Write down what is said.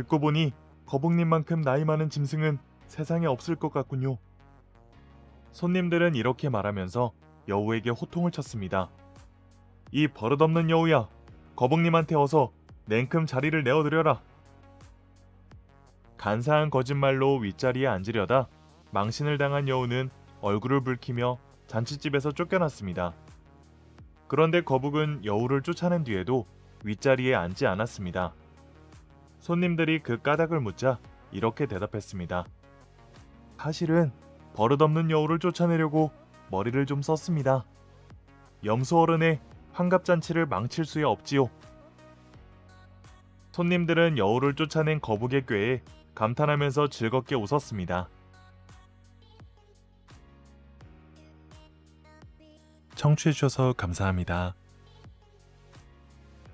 듣고 보니 거북님만큼 나이 많은 짐승은 세상에 없을 것 같군요. 손님들은 이렇게 말하면서 여우에게 호통을 쳤습니다. 이 버릇없는 여우야, 거북님한테 어서 냉큼 자리를 내어드려라. 간사한 거짓말로 윗자리에 앉으려다 망신을 당한 여우는 얼굴을 붉히며 잔치집에서 쫓겨났습니다. 그런데 거북은 여우를 쫓아낸 뒤에도 윗자리에 앉지 않았습니다. 손님들이 그 까닭을 묻자 이렇게 대답했습니다. 사실은 버릇없는 여우를 쫓아내려고 머리를 좀 썼습니다. 염소 어른의 환갑잔치를 망칠 수야 없지요. 손님들은 여우를 쫓아낸 거북의 꾀에 감탄하면서 즐겁게 웃었습니다. 청취해주셔서 감사합니다.